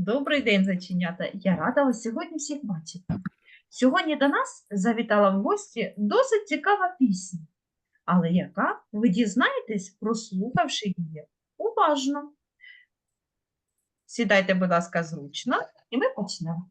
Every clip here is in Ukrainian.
Добрий день, зайченята. Я рада вас сьогодні всіх бачити. Сьогодні до нас завітала в гості досить цікава пісня, але яка ви дізнаєтесь, прослухавши її уважно. Сідайте, будь ласка, зручно, і ми почнемо.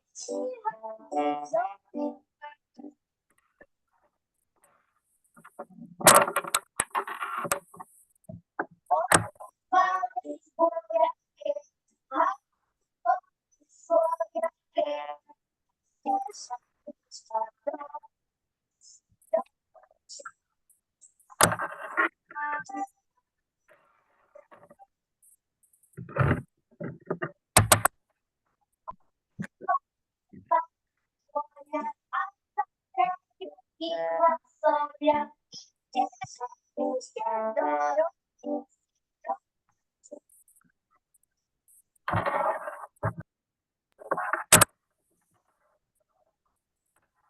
Tchau.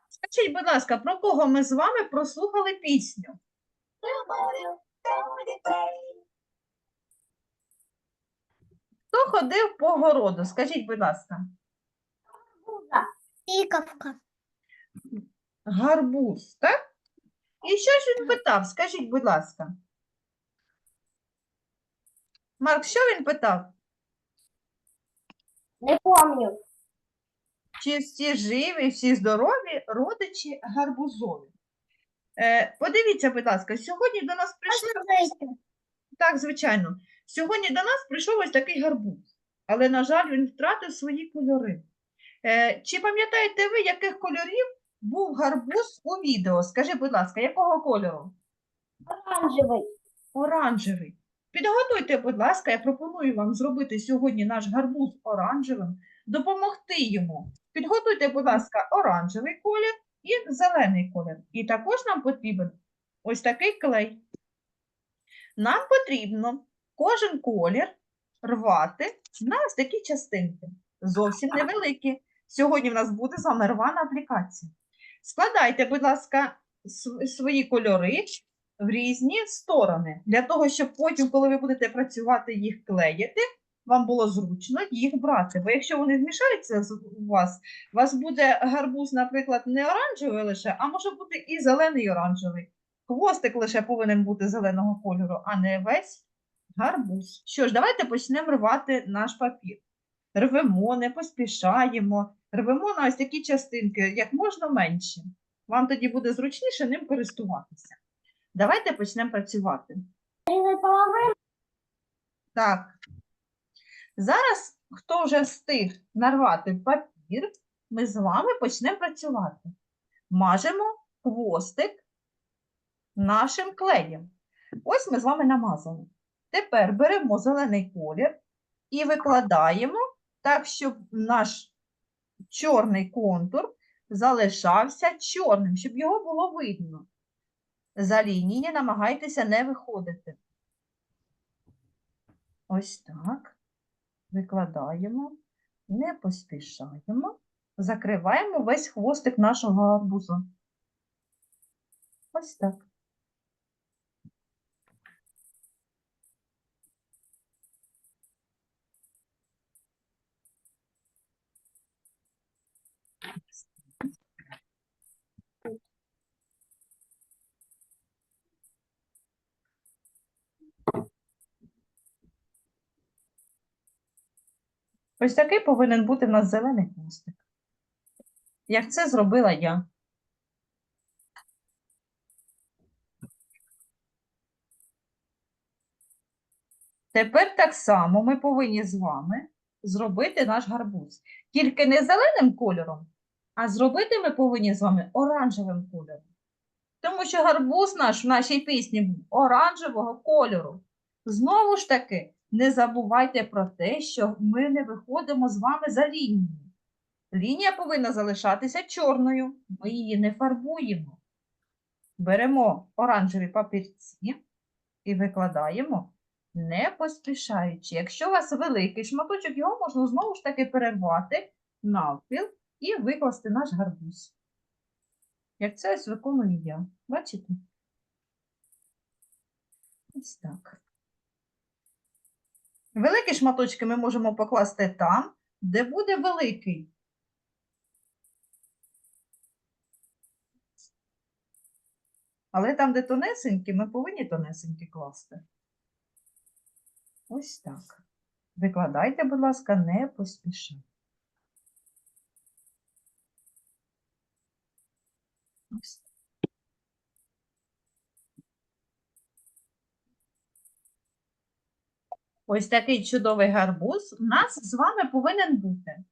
Скажіть, будь ласка, про кого ми з вами прослухали пісню? Хто ходив по городу? Скажіть, будь ласка. Тиковка. Гарбуз, так? І що ж він питав? Скажіть, будь ласка. Марк, що він питав? Не помню. Чи всі живі, всі здорові родичі гарбузові? Е, подивіться, будь ласка, сьогодні до нас прийшли. Так, звичайно. Сьогодні до нас прийшов ось такий гарбуз, але, на жаль, він втратив свої кольори. Е, чи пам'ятаєте ви, яких кольорів був гарбуз у відео? Скажи, будь ласка, якого кольору? Оранжевий. Оранжевий. Підготуйте, будь ласка, я пропоную вам зробити сьогодні наш гарбуз оранжевим, допомогти йому. Підготуйте, будь ласка, оранжевий колір і зелений колір. І також нам потрібен ось такий клей. Нам потрібно кожен колір рвати на ось такі частинки, зовсім невеликі. Сьогодні в нас буде з вами рвана аплікація. Складайте, будь ласка, свої кольори в різні сторони, для того, щоб потім, коли ви будете працювати їх клеїти, вам було зручно їх брати. Бо якщо вони змішаються у вас, у вас буде гарбуз, наприклад, не оранжевий лише, а може бути і зелений і оранжевий. Хвостик лише повинен бути зеленого кольору, а не весь гарбуз. Що ж, давайте почнемо рвати наш папір. Рвемо, не поспішаємо, рвемо на ось такі частинки, як можна менше. Вам тоді буде зручніше ним користуватися. Давайте почнемо працювати. Так. Зараз, хто вже встиг нарвати папір, ми з вами почнемо працювати. Мажемо хвостик нашим клеєм. Ось ми з вами намазали. Тепер беремо зелений колір і викладаємо так, щоб наш чорний контур залишався чорним, щоб його було видно. За лінії намагайтеся не виходити. Ось так. Викладаємо, не поспішаємо, закриваємо весь хвостик нашого гарбуза. Ось так. Ось такий повинен бути в нас зелений хвостик. Як це зробила я. Тепер так само ми повинні з вами зробити наш гарбуз. Тільки не зеленим кольором, а зробити ми повинні з вами оранжевим кольором. Тому що гарбуз наш в нашій пісні був оранжевого кольору. Знову ж таки, не забувайте про те, що ми не виходимо з вами за лінію. Лінія повинна залишатися чорною, ми її не фарбуємо. Беремо оранжеві папірці і викладаємо, не поспішаючи. Якщо у вас великий шматочок, його можна знову ж таки перервати навпіл і викласти наш гарбуз. Як це ось виконую я. Бачите? Ось так. Великі шматочки ми можемо покласти там, де буде великий. Але там, де тонесенькі, ми повинні тонесенькі класти. Ось так. Викладайте, будь ласка, не поспішайте. Ось такий чудовий гарбуз у нас з вами повинен бути.